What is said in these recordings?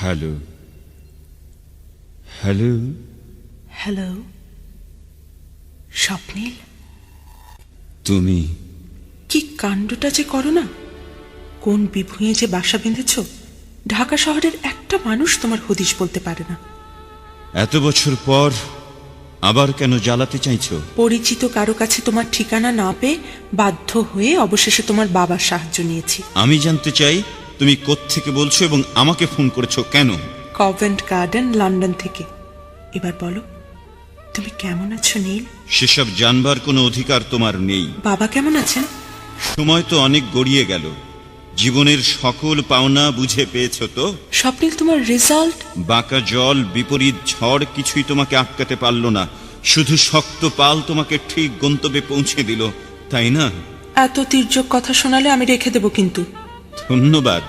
Hello hello hello স্বপ্নীল? তুমি? কি কাণ্ডটা যে করো না? কোন বিভুঁয়ে যে বাসা বেঁধেছ? ঢাকা শহরের একটা মানুষ তোমার হদিশ বলতে পারে না। এত বছর পর আবার কেন জ্বালাতে চাইছো? পরিচিত কারও কাছে তোমার ঠিকানা না পেয়ে বাধ্য হয়ে অবশেষে তোমার বাবার সাহায্য নিয়েছি। আমি জানতে চাই তুমি কোত্থেকে বলছো এবং আমাকে ফোন করেছ কেন? কভেন্ট গার্ডেন লন্ডন থেকে। এবার বলো তুমি কেমন আছো নীল? সেসব জানবার কোনো অধিকার তোমার নেই। বাবা কেমন আছেন? সময় তো অনেক গড়িয়ে গেল। জীবনের সকল পাওনা বুঝে পেয়েছ তো? স্বপ্নীল তোমার রেজাল্ট বাঁকা জল বিপরীত ঝড় কিছুই তোমাকে আটকাতে পারল না। শুধু শক্ত পাল তোমাকে ঠিক গন্তব্যে পৌঁছে দিল তাই না? এত তীর্যক কথা শোনালে আমি রেখে দেবো কিন্তু। ধন্যবাদ।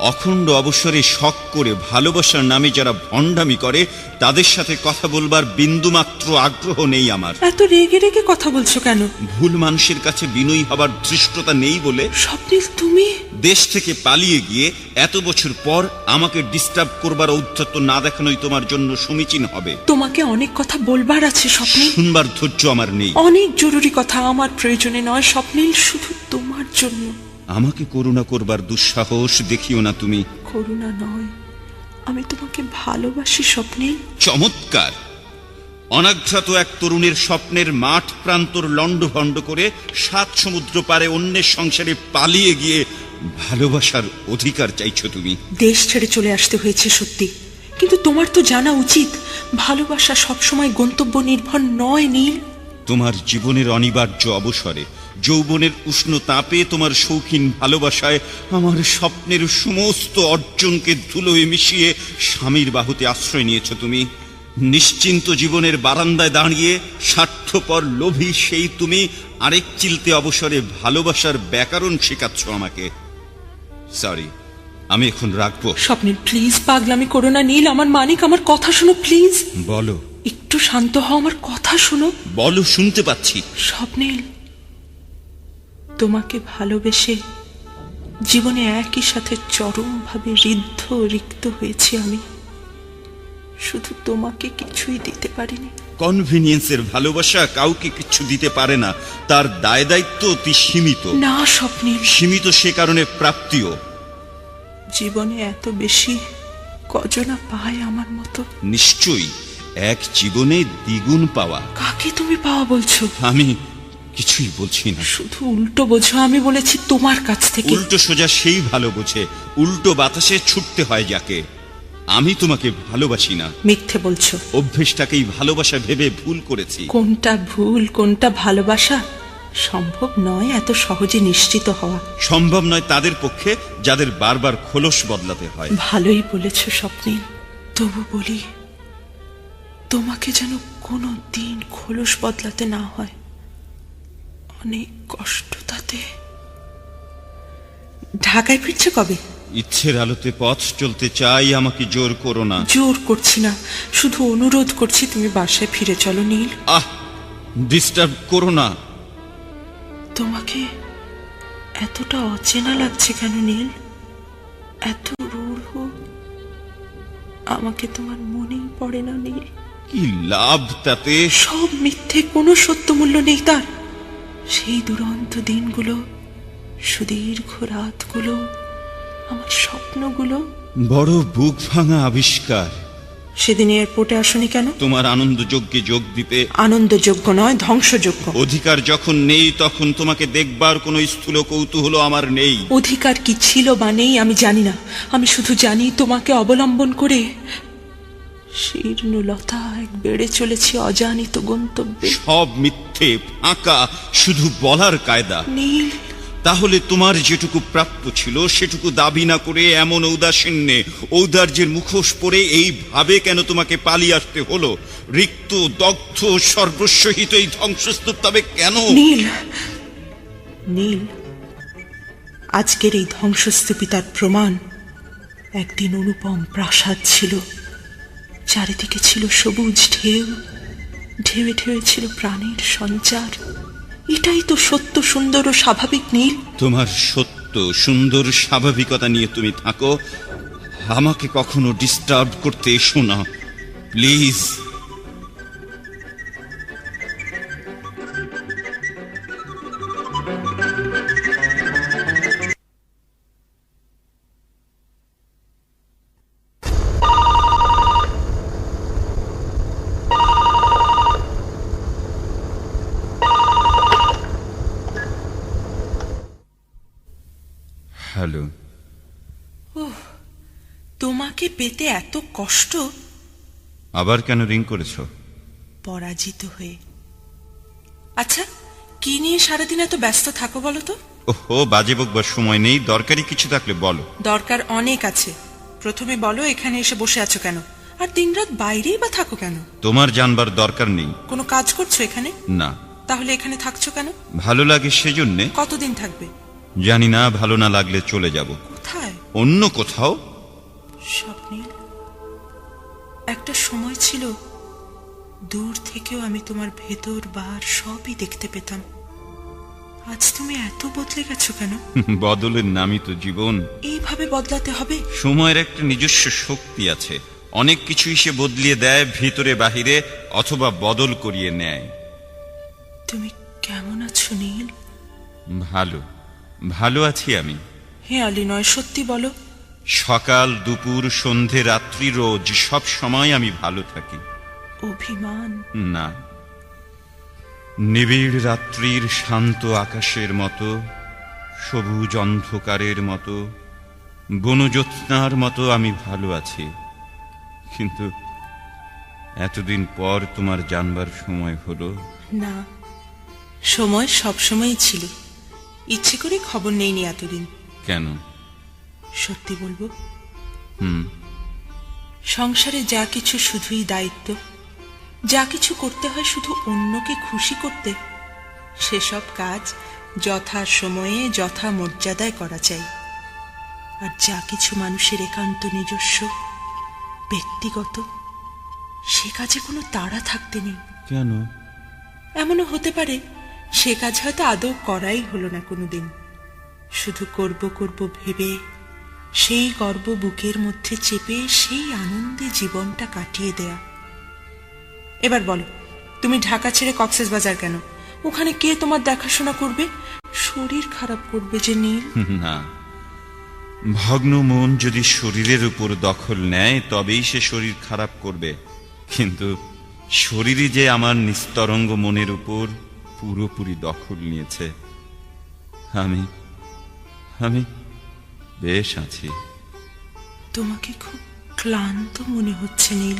অখণ্ড অবসরে শখ করে ভালোবাসার নামে যারা ভণ্ডামি করে তাদের সাথে কথা বলবার বিন্দুমাত্র আগ্রহ নেই আমার। এত রেগে রেগে কথা বলছো কেন? ভুল মানুষের কাছে বিনয়ী হবার ধৃষ্টতা নেই বলে স্বপ্নীল তুমি? দেশ থেকে পালিয়ে গিয়ে এত বছর পর আমাকে ডিস্টার্ব করবার ঔদ্ধত্য না দেখানোই তোমার জন্য সমীচীন হবে। তোমাকে অনেক কথা বলবার আছে স্বপ্নীল শুনবার ধৈর্য আমার নেই। অনেক জরুরি কথা আমার প্রয়োজনে নয় স্বপ্নীল শুধু তোমার জন্য। আমাকে করুণা করবার দুঃসাহস দেখিও না তুমি। করুণা নয় আমি তোমাকে ভালোবাসি স্বপ্নীল চমৎকার! অনাঘ্রাত এক তরুণের স্বপ্নের মাঠ প্রান্তর লণ্ডভণ্ড করে সাত সমুদ্র পারে অন্যের সংসারে পালিয়ে গিয়ে ভালোবাসার অধিকার চাইছো তুমি। দেশ ছেড়ে চলে আসতে হয়েছে সত্যি কিন্তু তোমার তো জানা উচিত ভালোবাসা সবসময় গন্তব্য নির্ভর নয় নীল। তোমার জীবনের অনিবার্য অবসরে যৌবনের উষ্ণ তাপে তোমার শৌখিন ভালোবাসায় আমার স্বপ্নের সমস্ত অর্জনকে ধুলোয় মিশিয়ে স্বামীর বাহুতে আশ্রয় নিয়েছ তুমি। নিশ্চিন্ত জীবনের বারান্দায় দাঁড়িয়ে স্বার্থপর লোভী সেই তুমি আরেক চিলতে অবসরে ভালোবাসার ব্যাকরণ শেখাচ্ছ আমাকে। সরি আমি এখন রাখব। স্বপ্নীল প্লিজ পাগলামি করো না নীল আমার মানিক আমার কথা শোনো প্লিজ বলো। একটু শান্ত হও আমার কথা শোনো। বলো শুনতে পাচ্ছি। স্বপ্নীল তোমাকে ভালোবেসে জীবনে একই সাথে চরমভাবে ঋদ্ধ রিক্ত হয়েছি আমি। শুধু তোমাকে কিছুই দিতে পারিনি। কনভিনিয়েন্সের ভালোবাসা কাউকে কিছু দিতে পারে না তার দায় দায়িত্ব অতি সীমিত। না স্বপ্নীল। সীমিত সে কারণে প্রাপ্তিও। জীবনে এত বেশি কজনা পায় আমার মতো? নিশ্চয়ই এক জীবনে দ্বিগুণ পাওয়া। কাকে তুমি পাওয়া বলছো? আমি কিছুই বলছি না। শুধু উল্টো বোঝো আমি বলেছি তোমার কাছ থেকে। উল্টো সোজা সেই ভালো বোঝে উল্টো বাতাসে ছুটতে হয় যাকে। আমি তোমাকে ভালোবাসি না। মিথ্যে বলছো। অভ্যেসটাকেই ভালোবাসা ভেবে ভুল করেছি। কোনটা ভুল কোনটা ভালোবাসা? সম্ভব নয় এত সহজে নিশ্চিত হওয়া। সম্ভব নয় তাদের পক্ষে যাদের বারবার খোলস বদলাতে হয়। ভালোই বলেছ স্বপ্নীল তবু বলি তোমাকে যেন কোনো দিন খোলস বদলাতে না হয়। অনেক কষ্ট তাতে। ঢাকায় ফিরছে কবে? ইচ্ছের আলোতে পথ চলতে চাই আমাকে জোর করো না। জোর করছি না। শুধু অনুরোধ করছি তুমি বাসায় ফিরে চলো নীল। আহ ডিস্টার্ব করো না। তোমাকে এতটা অচেনা লাগছে কেন নীল? এত রূঢ়। আমাকে তোমার মনেই পড়ে না নীল। কি লাভ তাতে? সব মিথ্যে কোনো সত্য মূল্য নেই তার। সেই দুরন্ত দিনগুলো সুদীর্ঘ রাতগুলো আমার স্বপ্নগুলো। বড় বুক ভাঙা আবিষ্কার। সেদিন এয়ারপোর্টে আসনি কেন? তোমার আনন্দ যজ্ঞে যোগ দিতে। আনন্দযোগ্য নয় ধ্বংসযোগ্য অধিকার যখন নেই তখন তোমাকে দেখবার কোনো স্থূল কৌতূহল আমার নেই। অধিকার কি ছিল বা নেই আমি জানি না। আমি শুধু জানি তোমাকে অবলম্বন করে শীর্ণলতা এক বেড়ে চলেছে অজানিত গন্তব্যে। সব মিথ্যে ফাঁকা শুধু বলার কায়দা। নীল। তাহলে তোমার যেটুকু প্রাপ্য ছিল সেটুকু দাবি না করে এমন ঔদাসীন্যে ঔদার্যের মুখোশ পরে এইভাবে কেন তোমাকে পালিয়ে আসতে হলো? রিক্ত দগ্ধ সর্বস্বহিত এই ধ্বংসস্তূপ তবে কেন? নীল। নীল। আজকের এই ধ্বংসস্তূপিতার প্রমাণ। একদিন অনুপম প্রাসাদ ছিল। চারিদিকে ছিল সবুজ ঢেউ, ঢেউয়ে ঢেউয়ে ছিল প্রাণের সঞ্চার। এটাই তো সত্য, সুন্দর ও স্বাভাবিক নীল। তোমার সত্য, সুন্দর স্বাভাবিকতা নিয়ে তুমি থাকো। আমাকে কখনো ডিস্টার্ব করতে এসো না। প্লিজ তোমাকে পেতে এত কষ্ট? আবার কেন রিং করেছ? পরাজিত হয়ে। আচ্ছা কি নিয়ে সারাদিন এত ব্যস্ত থাকো বলো তো? ওহো বাজে বকবার সময় নেই। দরকারি কিছু থাকলে বলো। দরকার অনেক আছে। প্রথমে বলো এখানে এসে বসে আছো কেন? আর দিনরাত বাইরেই বা থাকো কেন? তোমার জানবার দরকার নেই। কোনো কাজ করছ এখানে? না। তাহলে এখানে থাকছো কেন? ভালো লাগে সেজন্যে? কতদিন থাকবে? জানি না ভালো না লাগলে চলে যাব। কোথায়? অন্য কোথাও? স্বপ্নীল একটা সময় ছিল দূর থেকেও আমি তোমার ভেতর বার সবই দেখতে পেতাম। আজ তুমি এত বদলে গেছো কেন? বদলের নামই তো জীবন। এইভাবে বদলাতে হবে? সময়ের একটা নিজস্ব শক্তি আছে। অনেক কিছুই সে বদলিয়ে দেয় ভিতরে বাহিরে অথবা বদল করিয়ে নেয়। তুমি কেমন আছো নীল? ভালো। ভালো আছি আমি। হে আলি নয় সত্যি বলো। সকাল দুপুর সন্ধে রাত্রি রোজ সব সময় আমি ভালো থাকি। অভিমান। না। নিবিড় রাত্রির শান্ত আকাশের মতো সবুজ অন্ধকারের মতো বনজ্যোৎস্নার মতো আমি ভালো আছি। কিন্তু এতদিন পর তোমার জানবার সময় হলো। না সময় সব সময়ই ছিল। ইচ্ছে করে খবর নেইনি এতদিন। কেন? সত্যি বলব? হুম। সংসারে যা কিছু শুধুই দায়িত্ব। যা কিছু করতে হয় শুধু অন্যকে খুশি করতে। সেসব কাজ যথা সময়ে যথা মর্যাদায় করা চাই। আর যা কিছু মানুষের একান্ত নিজস্ব ব্যক্তিগত সে কাজে কোনো তাড়া থাকতে নেই। কেন? এমনও হতে পারে সে কাজ হয়তো আদৌ করাই হলো না কোনোদিন। শুধু করব করব ভেবে সেই গর্ব বুকের মধ্যে চেপে সেই আনন্দে জীবনটা কাটিয়ে দেয়া। এবার বলো, তুমি ঢাকা ছেড়ে কক্সেস বাজার কেন? ওখানে কে তোমার দেখাশোনা করবে? শরীর খারাপ করবে যে নীল। না। ভগ্ন মন যদি শরীরের উপর দখল নেয়, তবেই সে শরীর খারাপ করবে। কিন্তু শরীরই যে আমার নিস্তরঙ্গ মনের উপর পুরোপুরি দখল নিয়েছে। আমি আমি বেশ আছি। তোমাকে খুব ক্লান্ত মনে হচ্ছে নীল।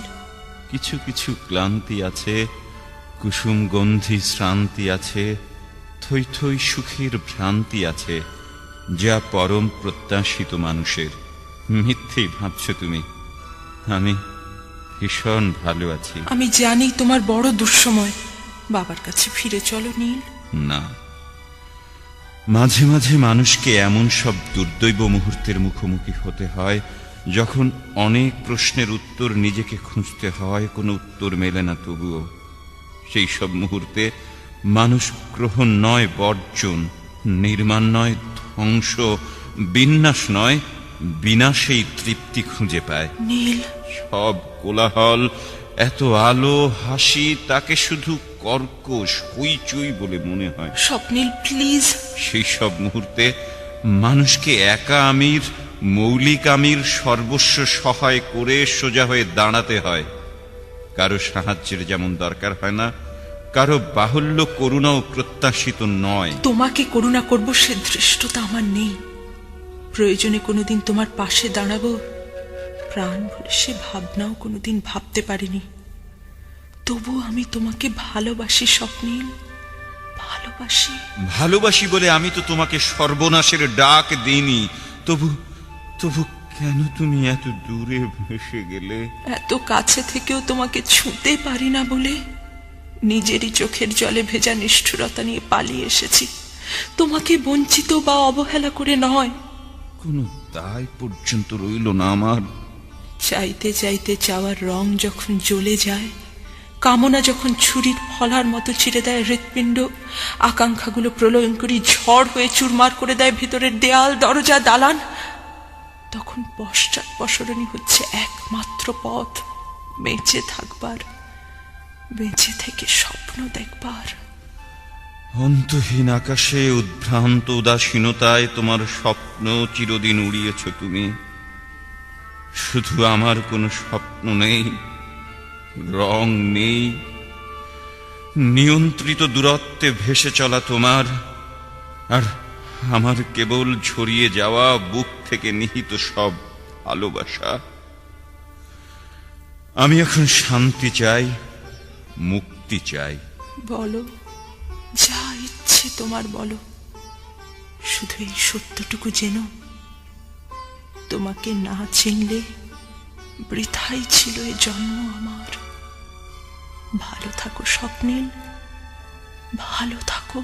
কিছু কিছু ক্লান্তি আছে কুসুম গন্ধি শ্রান্তি আছে থই থই সুখের ভ্রান্তি আছে যা পরম প্রত্যাশিত মানুষের। মিথ্যেই ভাবছ তুমি। আমি ভীষণ ভালো আছি। আমি জানি তোমার বড় দুঃসময়। বাবার কাছে ফিরে চলো নীল। না। মাঝে মাঝে মানুষকে এমন সব দুর্দৈব মুহূর্তের মুখোমুখি হতে হয় যখন অনেক প্রশ্নের উত্তর নিজেকে খুঁজতে হয় কোনো উত্তর মেলে না তবুও। সেই সব মুহূর্তে মানুষ গ্রহণ নয় বর্জন নির্মাণ নয় ধ্বংস বিন্যাস নয় বিনাশেই তৃপ্তি খুঁজে পায়। নীল। সব কোলাহল এত আলো হাসি তাকে শুধু কর্কশ হইচই বলে মনে হয়। স্বপ্নীল প্লিজ। সেই সব মুহূর্তে মানুষকে একা আমির মৌলিক আমির সর্বস্ব সহায় করে সোজা হয়ে দাঁড়াতে হয়। কারও সাহায্যের যেমন দরকার হয় না কারও বাহুল্য করুণাও প্রত্যাশিত নয়। তোমাকে করুণা করব সে ধৃষ্টতা আমার নেই। প্রয়োজনে কোনোদিন তোমার পাশে দাঁড়াবো। প্রাণ ভরে সে ভাবনাও কোনোদিন ভাবতে পারিনি। তবু আমি তোমাকে ভালোবাসি স্বপ্নীল ভালোবাসি। ভালোবাসি বলে আমি তো তোমাকে সর্বনাশের ডাক দিইনি। তবু তবু কেন তুমি এত দূরে ভেসে গেলে? এত কাছে থেকেও তোমাকে ছুঁতে পারি না বলে নিজেরই চোখের জলে ভেজা নিষ্ঠুরতা নিয়ে পালিয়ে এসেছি। তোমাকে বঞ্চিত বা অবহেলা করে নয়। কোনো তাই পর্যন্ত রইল না আমার। চাইতে চাইতে চাওয়ার রং যখন জ্বলে যায় কামনা যখন ছুরির ফলার মতো ছিঁড়ে দেয় হৃৎপিণ্ড, আকাঙ্ক্ষাগুলো প্রলয়ঙ্করী ঝড় হয়ে চুরমার করে দেয় ভেতরের দেয়াল, দরজা, দালান, তখন পশ্চাৎ পসরণী হচ্ছে একমাত্র পথ, বেঁচে থাকবার, বেঁচে থেকে স্বপ্ন দেখবার। অন্তহীন আকাশে উদ্ভ্রান্ত উদাসীনতায় তোমার স্বপ্ন চিরদিন উড়িয়েছ তুমি। শুধু আমার কোনো স্বপ্ন নেই রং নেই। নিয়ন্ত্রিত দূরত্বে ভেসে চলা তোমার, আর আমার কেবল ছড়িয়ে যাওয়া বুক থেকে নিহিত সব ভালোবাসা। আমি এখন শান্তি চাই, মুক্তি চাই। বলো, যা ইচ্ছে তোমার বলো। শুধু এই সত্যটুকু যেন। তোমাকে না চিনলে বৃথাই ছিল এ জন্ম আমার। ভালো থাকো স্বপ্নিল। ভালো থাকো।